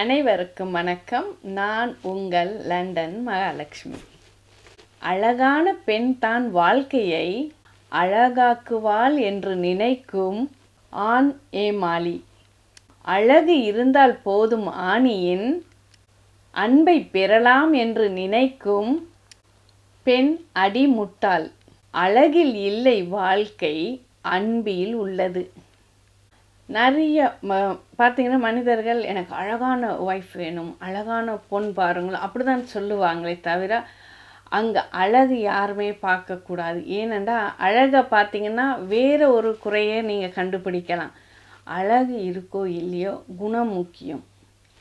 அனைவருக்கும் வணக்கம். நான் உங்கள் லண்டன் மகாலட்சுமி. அழகான பெண் தான் வாழ்க்கையை அழகாக்குவாள் என்று நினைக்கும் ஆண் ஏமாளி. அழகு இருந்தால் போதும் ஆணியின் அன்பை பெறலாம் என்று நினைக்கும் பெண் அடிமுட்டாள். அழகில் இல்லை வாழ்க்கை அன்பில் உள்ளது. நிறைய ம பார்த்தீங்கன்னா மனிதர்கள் எனக்கு அழகான ஒய்ஃப் வேணும் அழகான பொன் பாருங்கள் அப்படி தான் சொல்லுவாங்களே தவிர அங்கே அழகு யாருமே பார்க்கக்கூடாது ஏனெண்டா அழகை பார்த்தீங்கன்னா வேறு ஒரு குறையை நீங்கள் கண்டுபிடிக்கலாம். அழகு இருக்கோ இல்லையோ குணம் முக்கியம்.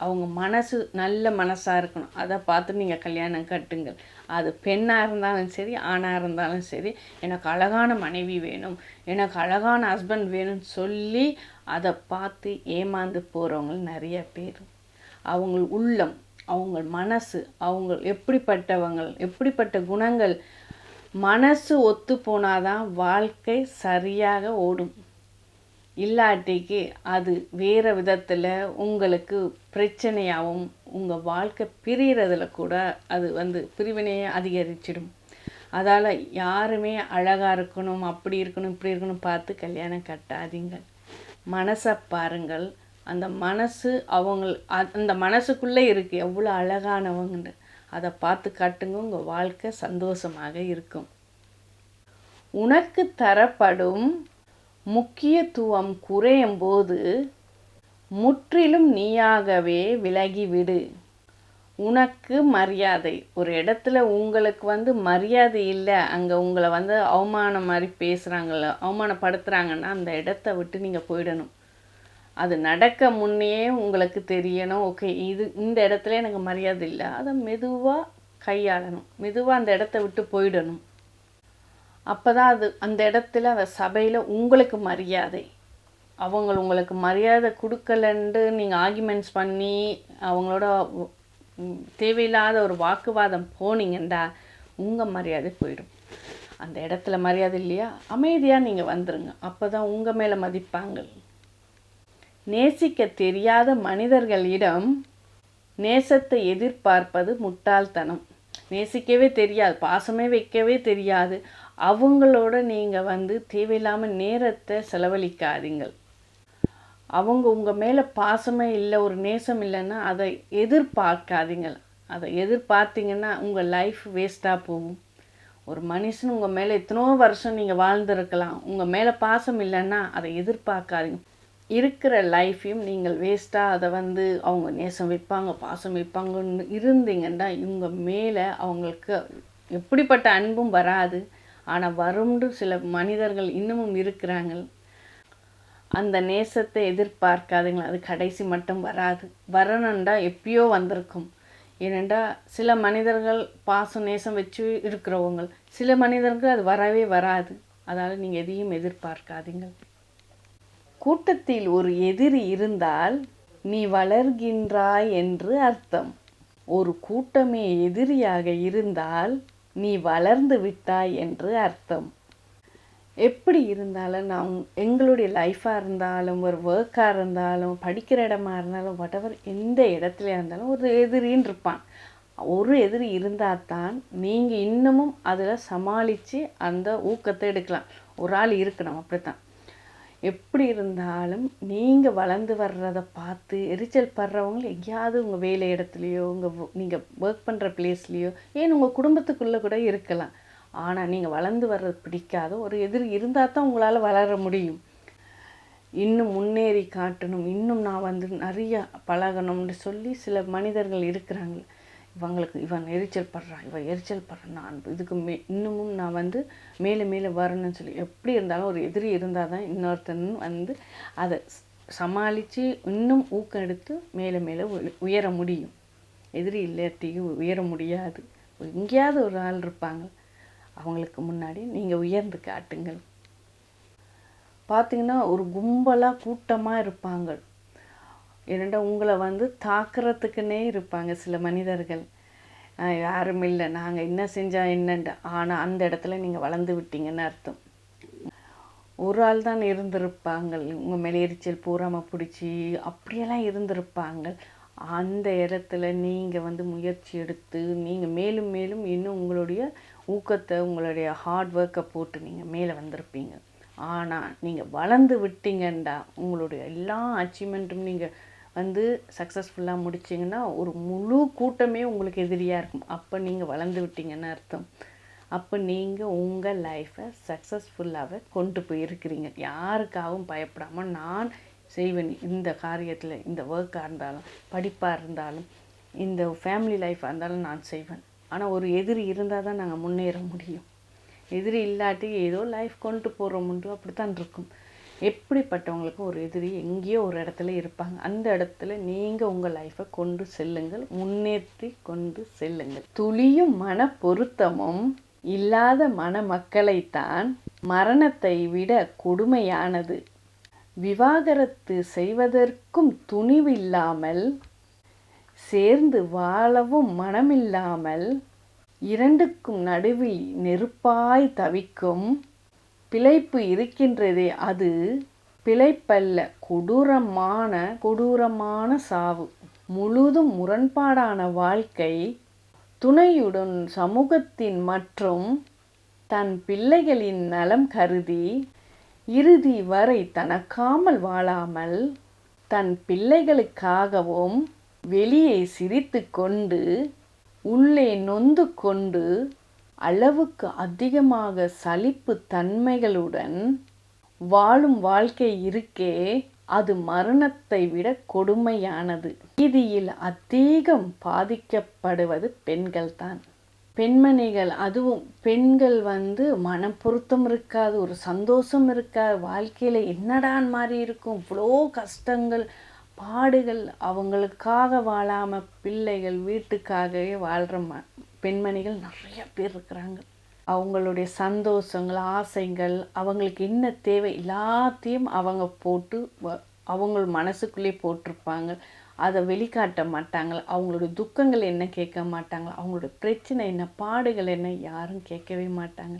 அவங்க மனசு நல்ல மனசாக இருக்கணும். அதை பார்த்து நீங்கள் கல்யாணம் கட்டுங்கள். அது பெண்ணாக இருந்தாலும் சரி ஆணாக இருந்தாலும் சரி எனக்கு அழகான மனைவி வேணும் எனக்கு அழகான ஹஸ்பண்ட் வேணும்னு சொல்லி அதை பார்த்து ஏமாந்து போகிறவங்க நிறைய பேர். அவங்க உள்ளம் அவங்க மனசு அவங்க எப்படிப்பட்டவங்க எப்படிப்பட்ட குணங்கள் மனசு ஒத்து போனாதான் வாழ்க்கை சரியாக ஓடும். இல்லாட்டிக்கு அது வேறு விதத்தில் உங்களுக்கு பிரச்சனையாகவும் உங்கள் வாழ்க்கை பிரியறதில் கூட அது வந்து பிரிவினையை அதிகரிச்சிடும். அதால் யாருமே அழகாக இருக்கணும் அப்படி இருக்கணும் இப்படி இருக்கணும் பார்த்து கல்யாணம் கட்டாதீங்க மனசை பாருங்கள். அந்த மனசு அவங்க அந்த மனசுக்குள்ளே இருக்குது எவ்வளோ அழகானவங்கன்னு. அதை பார்த்து காட்டுங்க உங்கள் வாழ்க்கை சந்தோஷமாக இருக்கும். உனக்கு தரப்படும் முக்கியத்துவம் குறையும் போது முற்றிலும் நீயாகவே விலகிவிடு. உனக்கு மரியாதை. ஒரு இடத்துல உங்களுக்கு வந்து மரியாதை இல்லை அங்கே உங்களை வந்து அவமானம் மாதிரி பேசுகிறாங்கள அவமானப்படுத்துகிறாங்கன்னா அந்த இடத்த விட்டு நீங்கள் போயிடணும். அது நடக்க முன்னே உங்களுக்கு தெரியணும். ஓகே இது இந்த இடத்துல எனக்கு மரியாதை இல்லை. அதை மெதுவாக கையாளணும். மெதுவாக அந்த இடத்த விட்டு போயிடணும். அப்போ தான் அது அந்த இடத்துல அந்த சபையில் உங்களுக்கு மரியாதை. அவங்க உங்களுக்கு மரியாதை கொடுக்கலன்ட்டு நீங்கள் ஆர்குமெண்ட்ஸ் பண்ணி அவங்களோட தேவையில்லாத ஒரு வாக்குவாதம் போனீங்கண்டா உங்கள் மரியாதை போயிடும். அந்த இடத்துல மரியாதை இல்லையா? அமைதியாக நீங்கள் வந்துடுங்க அப்போ தான் உங்கள் மேலே மதிப்பாங்க நேசிக்க தெரியாத மனிதர்களிடம் நேசத்தை எதிர்பார்ப்பது முட்டாள்தனம். நேசிக்கவே தெரியாது. பாசமே வைக்கவே தெரியாது. அவங்களோட நீங்கள் வந்து தேவையில்லாமல் நேரத்தை செலவழிக்காதீங்கள். அவங்க உங்கள் மேலே பாசமே இல்லை ஒரு நேசம் இல்லைன்னா அதை எதிர்பார்க்காதீங்க அதை எதிர்பார்த்தீங்கன்னா உங்கள் லைஃப் வேஸ்ட்டாக போகும். ஒரு மனுஷன் உங்கள் மேலே எத்தனோ வருஷம் நீங்கள் வாழ்ந்துருக்கலாம். உங்கள் மேலே பாசம் இல்லைன்னா அதை எதிர்பார்க்காதீங்க. இருக்கிற லைஃப்பையும் நீங்கள் வேஸ்ட்டாக அதை வந்து அவங்க நேசம் வைப்பாங்க பாசம் வைப்பாங்கன்னு இருந்தீங்கன்னா இவங்க மேலே அவங்களுக்கு எப்படிப்பட்ட அன்பும் வராது. ஆனால் வரும்னு சில மனிதர்கள் இன்னமும் இருக்கிறாங்க. அந்த நேசத்தை எதிர்பார்க்காதுங்களா அது கடைசி மட்டும் வராது. வரணுண்டா எப்பயோ வந்திருக்கும். ஏனெண்டா சில மனிதர்கள் பாசம் நேசம் வச்சு இருக்கிறவங்க. சில மனிதர்கள் அது வரவே வராது. அதால் நீங்கள் எதையும் எதிர்பார்க்காதீங்க. கூட்டத்தில் ஒரு எதிரி இருந்தால் நீ வளர்கின்றாய் என்று அர்த்தம். ஒரு கூட்டமே எதிரியாக இருந்தால் நீ வளர்ந்து விட்டாய் என்று அர்த்தம். எப்படி இருந்தாலும் நான் எங்களுடைய லைஃப்பாக இருந்தாலும் ஒரு ஒர்க்காக இருந்தாலும் படிக்கிற இடமா இருந்தாலும் வட்டவர் எந்த இடத்துல இருந்தாலும் ஒரு எதிரின்னு இருப்பான். ஒரு எதிரி இருந்தால் தான் நீங்கள் இன்னமும் அதில் சமாளித்து அந்த ஊக்கத்தை எடுக்கலாம். ஒரு ஆள் இருக்கணும் அப்படித்தான். எப்படி இருந்தாலும் நீங்கள் வளர்ந்து வர்றதை பார்த்து எரிச்சல் படுறவங்க எங்கேயாவது உங்கள் வேலை இடத்துலையோ உங்கள் நீங்கள் ஒர்க் பண்ணுற பிளேஸ்லேயோ ஏன் உங்கள் குடும்பத்துக்குள்ளே கூட இருக்கலாம். ஆனால் நீங்கள் வளர்ந்து வர்றது பிடிக்காத ஒரு எதிர் இருந்தால் தான் உங்களால் வளர முடியும். இன்னும் முன்னேறி காட்டணும். இன்னும் நான் வந்து நிறையா பழகணும்னு சொல்லி சில மனிதர்கள் இருக்கிறாங்க. இவங்களுக்கு இவன் எரிச்சல் படுறான் இவன் எரிச்சல் படுறான் நான் இதுக்கு மே இன்னமும் நான் வந்து மேலே மேலே வரணும்னு சொல்லி எப்படி இருந்தாலும் ஒரு எதிரி இருந்தால் தான் இன்னொருத்தன் வந்து அதை சமாளித்து இன்னும் ஊக்கம் எடுத்து மேலே மேலே உயர முடியும். எதிரி இல்லாட்டியும் உயர முடியாது. எங்கேயாவது ஒரு ஆள் இருப்பாங்க. அவங்களுக்கு முன்னாடி நீங்கள் உயர்ந்து காட்டுங்கள். பார்த்தீங்கன்னா ஒரு கும்பலாக கூட்டமாக இருப்பாங்க. ஏனெண்டா உங்களை வந்து தாக்குறதுக்குன்னே இருப்பாங்க சில மனிதர்கள். யாரும் இல்லை. நாங்கள் என்ன செஞ்சால் என்னண்டு? ஆனால் அந்த இடத்துல நீங்கள் வளர்ந்து விட்டீங்கன்னு அர்த்தம். ஒரு ஆள் தான் இருந்திருப்பாங்க உங்கள் மேலே எரிச்சல் பூராமல் பிடிச்சி அப்படியெல்லாம் இருந்திருப்பாங்க அந்த இடத்துல நீங்கள் வந்து முயற்சி எடுத்து நீங்கள் மேலும் மேலும் இன்னும் உங்களுடைய ஊக்கத்தை உங்களுடைய ஹார்ட் ஒர்க்கை போட்டு நீங்கள் மேலே வந்திருப்பீங்க. ஆனால் நீங்கள் வளர்ந்து விட்டீங்கண்டா உங்களுடைய எல்லா அச்சீவ்மெண்ட்டும் நீங்கள் வந்து சக்ஸஸ்ஃபுல்லாக முடிச்சிங்கன்னா ஒரு முழு கூட்டமே உங்களுக்கு எதிரியாக இருக்கும். அப்போ நீங்கள் வளர்ந்து விட்டீங்கன்னு அர்த்தம். அப்போ நீங்கள் உங்கள் லைஃப்பை சக்ஸஸ்ஃபுல்லாகவே கொண்டு போயிருக்கிறீங்க. யாருக்காகவும் பயப்படாமல் நான் செய்வேன். இந்த காரியத்தில் இந்த ஒர்க்காக இருந்தாலும் படிப்பாக இருந்தாலும் இந்த ஃபேமிலி லைஃப்பாக இருந்தாலும் நான் செய்வேன். ஆனால் ஒரு எதிரி இருந்தால் தான் நாங்கள் முன்னேற முடியும். எதிரி இல்லாட்டி ஏதோ லைஃப் கொண்டு போகிறோம் அப்படி தான் இருக்கும். எப்படிப்பட்டவங்களுக்கும் ஒரு எதிரி எங்கேயோ ஒரு இடத்துல இருப்பாங்க. அந்த இடத்துல நீங்கள் உங்கள் லைஃப்பை கொண்டு செல்லுங்கள் முன்னேற்றி கொண்டு செல்லுங்கள். துளியும் மன பொருத்தமும் இல்லாத மணமக்களைத்தான் மரணத்தை விட கொடுமையானது. விவாகரத்து செய்வதற்கும் துணிவில்லாமல் சேர்ந்து வாழவும் மனமில்லாமல் இரண்டுக்கும் நடுவில் நெருப்பாய் தவிக்கும் பிழைப்பு இருக்கின்றதே அது பிழைப்பல்ல. கொடூரமான கொடூரமான சாவு. முழுதும் முரண்பாடான வாழ்க்கை துணையுடன் சமூகத்தின் மற்றும் தன் பிள்ளைகளின் நலம் கருதி இறுதி வரை தனக்காமல் வாழாமல் தன் பிள்ளைகளுக்காகவும் வெளியே சிரித்து கொண்டு உள்ளே நொந்து கொண்டு அளவுக்கு அதிகமாக சலிப்பு தன்மைகளுடன் வாழும் வாழ்க்கை இருக்கே அது மரணத்தை விட கொடுமையானது. இதில் அதிகம் பாதிக்கப்படுவது பெண்கள்தான். பெண்மணிகள் அதுவும் பெண்கள் வந்து மன பொருத்தம் இருக்காது ஒரு சந்தோஷம் இருக்காது வாழ்க்கையில் என்னடான் மாதிரி இருக்கும் இவ்வளோ கஷ்டங்கள் பாடுகள் அவங்களுக்காக வாழாமல் பிள்ளைகள் வீட்டுக்காகவே வாழ்கிற பெண்மணிகள் நிறைய பேர் இருக்கிறாங்க. அவங்களுடைய சந்தோஷங்கள் ஆசைகள் அவங்களுக்கு என்ன தேவை எல்லாத்தையும் அவங்க போட்டு அவங்க மனசுக்குள்ளே போட்டிருப்பாங்க. அதை வெளிக்காட்ட மாட்டாங்க. அவங்களுடைய துக்கங்கள் என்ன கேட்க மாட்டாங்க. அவங்களுடைய பிரச்சனை என்ன பாடுகள் என்ன யாரும் கேட்கவே மாட்டாங்க.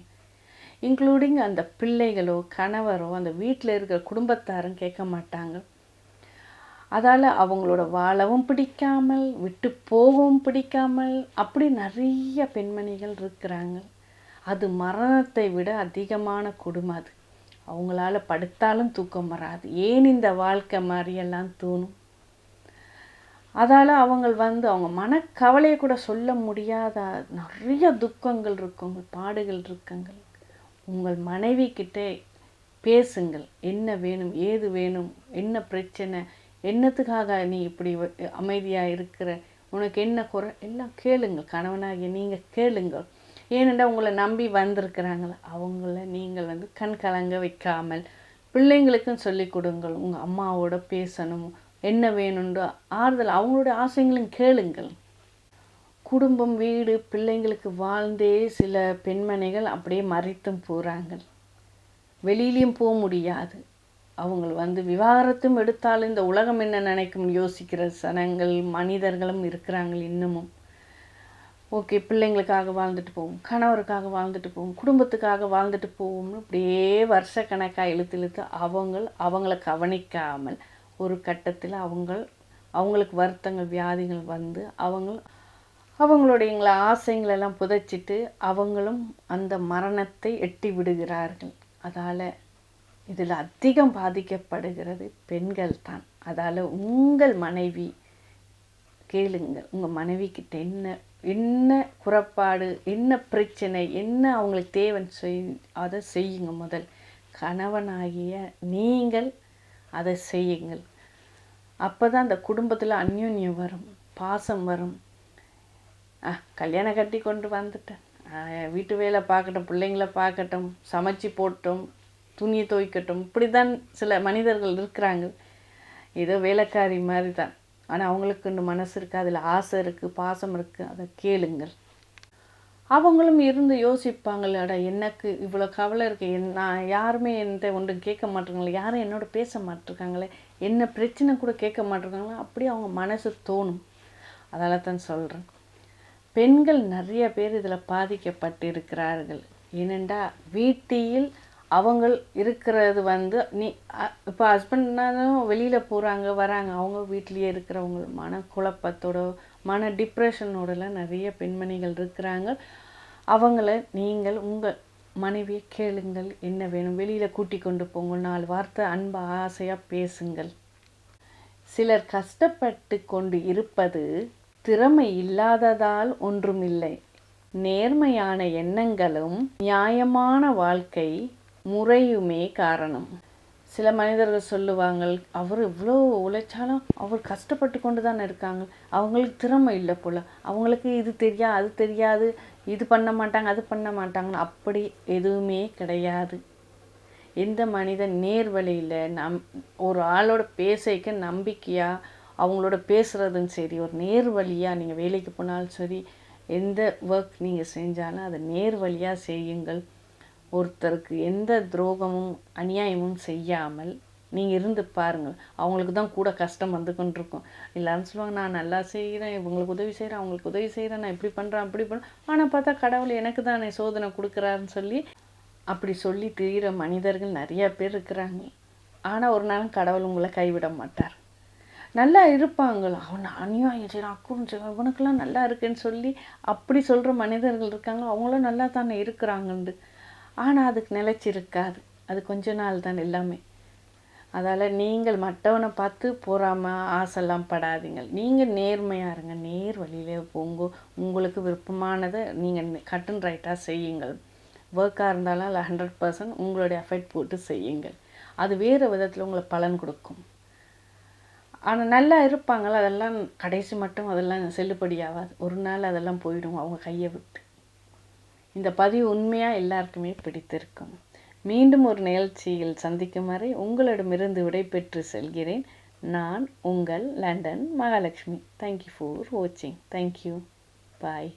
இன்க்ளூடிங் அந்த பிள்ளைகளோ கணவரோ அந்த வீட்டில் இருக்கிற குடும்பத்தாரும் கேட்க மாட்டாங்க. அதால் அவங்களோட வாழவும் பிடிக்காமல் விட்டு போகவும் பிடிக்காமல் அப்படி நிறைய பெண்மணிகள் இருக்கிறாங்க. அது மரணத்தை விட அதிகமான கொடுமை அது. அவங்களால படுத்தாலும் தூக்கம் வராது. ஏன் இந்த வாழ்க்கை மாதிரியெல்லாம் தோணும்? அதால் அவங்க வந்து அவங்க மனக்கவலையை கூட சொல்ல முடியாத நிறைய துக்கங்கள் இருக்குங்க பாடுகள் இருக்குங்கள் உங்கள் மனைவி கிட்டே பேசுங்கள். என்ன வேணும் ஏது வேணும் என்ன பிரச்சனை என்னத்துக்காக நீ இப்படி அமைதியாக இருக்கிற? உனக்கு என்ன குறை? எல்லாம் கேளுங்கள் கணவனாகிய நீங்கள் கேளுங்கள் ஏனென்றால் உங்களை நம்பி வந்திருக்கிறாங்கள அவங்கள நீங்கள் வந்து கண் கலங்க வைக்காமல் பிள்ளைங்களுக்கும் சொல்லி கொடுங்கள். உங்கள் அம்மாவோட பேசணும். என்ன வேணும்னு ஆறுதல் அவங்களோட ஆசைங்களும் கேளுங்கள். குடும்பம் வீடு பிள்ளைங்களுக்கு வாழ்ந்தே சில பெண்மணிகள் அப்படியே மறைத்தும் போகிறாங்க வெளியிலையும் போக முடியாது. அவங்க வந்து விவாகரத்தும் எடுத்தாலும் இந்த உலகம் என்ன நினைக்கும்? யோசிக்கிற சனங்கள் மனிதர்களும் இருக்கிறாங்க இன்னமும். ஓகே பிள்ளைங்களுக்காக வாழ்ந்துட்டு போவோம் கணவருக்காக வாழ்ந்துட்டு போவோம் குடும்பத்துக்காக வாழ்ந்துட்டு போவோம்னு அப்படியே வருஷ கணக்காக இழுத்து இழுத்து அவங்க அவங்கள கவனிக்காமல் ஒரு கட்டத்தில் அவங்க அவங்களுக்கு வருத்தங்கள் வியாதிகள் வந்து அவங்க அவங்களுடைய ஆசைங்களெல்லாம் புதைச்சிட்டு அவங்களும் அந்த மரணத்தை எட்டி விடுகிறார்கள். அதால் இதில் அதிகம் பாதிக்கப்படுகிறது பெண்கள் தான். அதால் உங்கள் மனைவி கேளுங்கள் உங்கள் மனைவிக்கிட்ட என்ன என்ன குறைபாடு என்ன பிரச்சனை என்ன அவங்களுக்கு தேவைன்னு செய் அதை செய்யுங்க முதல். கணவனாகிய நீங்கள் அதை செய்யுங்கள். அப்போ தான் அந்த குடும்பத்தில் அந்யோன்யம் வரும் பாசம் வரும். ஆ கல்யாணம் கட்டி கொண்டு வந்துட்டேன். வீட்டு வேலை பார்க்கட்டும் பிள்ளைங்கள பார்க்கட்டும் சமைச்சு போட்டும் துணியை துவைக்கட்டும். இப்படி தான் சில மனிதர்கள் இருக்கிறாங்க. ஏதோ வேலைக்காரி மாதிரி தான் ஆனால் அவங்களுக்கு இன்னும் மனசு இருக்குது அதில் ஆசை இருக்குது பாசம் இருக்குது அதை கேளுங்கள். அவங்களும் இருந்து யோசிப்பாங்களடா எனக்கு இவ்வளோ கவலை இருக்குது என் நான் யாருமே என்கிட்ட ஒன்று கேட்க மாட்டேங்களே யாரும் என்னோட பேச மாட்டிருக்காங்களே என்ன பிரச்சனை கூட கேட்க மாட்டிருக்காங்களே அப்படி அவங்க மனசு தோணும். அதால் தான் சொல்கிறேன் பெண்கள் நிறைய பேர் இதில் பாதிக்கப்பட்டு இருக்கிறார்கள் ஏனெண்டா வீட்டில் அவங்க இருக்கிறது வந்து நீ இப்போ ஹஸ்பண்ட்னாலும் வெளியில் போகிறாங்க வராங்க. அவங்க வீட்லேயே இருக்கிறவங்க மன குழப்பத்தோட மன டிப்ரெஷனோடலாம் நிறைய பெண்மணிகள் இருக்கிறாங்க. அவங்கள நீங்கள் உங்கள் மனைவியை கேளுங்கள். என்ன வேணும்? வெளியில் கூட்டி கொண்டு போங்க நாலு வார்த்தை அன்பு ஆசையாக பேசுங்கள். சிலர் கஷ்டப்பட்டு கொண்டு இருப்பது திறமை இல்லாததால் ஒன்றுமில்லை. நேர்மையான எண்ணங்களும் நியாயமான வாழ்க்கை முறையுமே காரணம். சில மனிதர்கள் சொல்லுவாங்க அவர் இவ்வளோ உழைச்சாலும் அவர் கஷ்டப்பட்டு கொண்டு தானே இருக்காங்க. அவங்களுக்கு திறமை இல்லை போல். அவங்களுக்கு இது தெரியாது அது தெரியாது. இது பண்ண மாட்டாங்க அது பண்ண மாட்டாங்கன்னு. அப்படி எதுவுமே கிடையாது. எந்த மனிதன் நேர் வழியில் நம் ஒரு ஆளோட பேசைக்கு நம்பிக்கையாக அவங்களோட பேசுகிறதும் சரி ஒரு நேர் வழியாக நீங்கள் வேலைக்கு போனாலும் சரி எந்த ஒர்க் நீங்கள் செஞ்சாலும் அதை நேர் வழியாக செய்யுங்கள். ஒருத்தருக்கு எந்த துரோகமும் அநியாயமும் செய்யாமல் நீங்கள் இருந்து பாருங்கள் அவங்களுக்கு தான் கூட கஷ்டம் வந்து கொண்டிருக்கும். எல்லாரும் சொல்லுவாங்க நான் நல்லா செய்கிறேன் இவங்களுக்கு உதவி செய்கிறேன் அவங்களுக்கு உதவி செய்கிறேன் நான் இப்படி பண்ணுறேன் அப்படி பண்ணுறேன் ஆனால் பார்த்தா கடவுள் எனக்கு தானே சோதனை கொடுக்குறாருன்னு சொல்லி அப்படி சொல்லி திரிகிற மனிதர்கள் நிறையா பேர் இருக்கிறாங்க. ஆனால் ஒரு நாளும் கடவுள் உங்களை கைவிட மாட்டார். நல்லா இருப்பாங்களா? அவன் அநியாயம் செய்கிறான் அக்குன்னு செய்வான் இவனுக்கெல்லாம் நல்லா இருக்குன்னு சொல்லி அப்படி சொல்கிற மனிதர்கள் இருக்காங்க அவங்களும் நல்லா தானே இருக்கிறாங்கண்டு. ஆனால் அதுக்கு நிலச்சிருக்காது அது கொஞ்ச நாள் தான் எல்லாமே. அதால் நீங்கள் மற்றவனை பார்த்து போகாமல் ஆசைலாம் படாதீங்க நீங்கள் நேர்மையாக இருங்க. நேர் வழியிலே போங்க. உங்களுக்கு விருப்பமானதை நீங்கள் கட் அண்ட் ரைட்டாக செய்யுங்கள். ஒர்க்காக இருந்தாலும் அதில் ஹண்ட்ரட் பர்சன்ட் உங்களுடைய எஃபெக்ட் போட்டு செய்யுங்கள். அது வேறு விதத்தில் உங்களுக்கு பலன் கொடுக்கும். ஆனால் நல்லா இருப்பாங்கள அதெல்லாம் கடைசி மட்டும் அதெல்லாம் செல்லுபடியாகாது. ஒரு நாள் அதெல்லாம் போயிடும். அவங்க கையை விட்டு. இந்த பதிவு உண்மையாக எல்லாருக்குமே பிடித்திருக்கும். மீண்டும் ஒரு நிகழ்ச்சியில் சந்திக்கும் வரை உங்களிடமிருந்து விடைபெற்று செல்கிறேன். நான் உங்கள் London Mahalakshmi. Thank you for வாட்சிங் தேங்க்யூ பாய்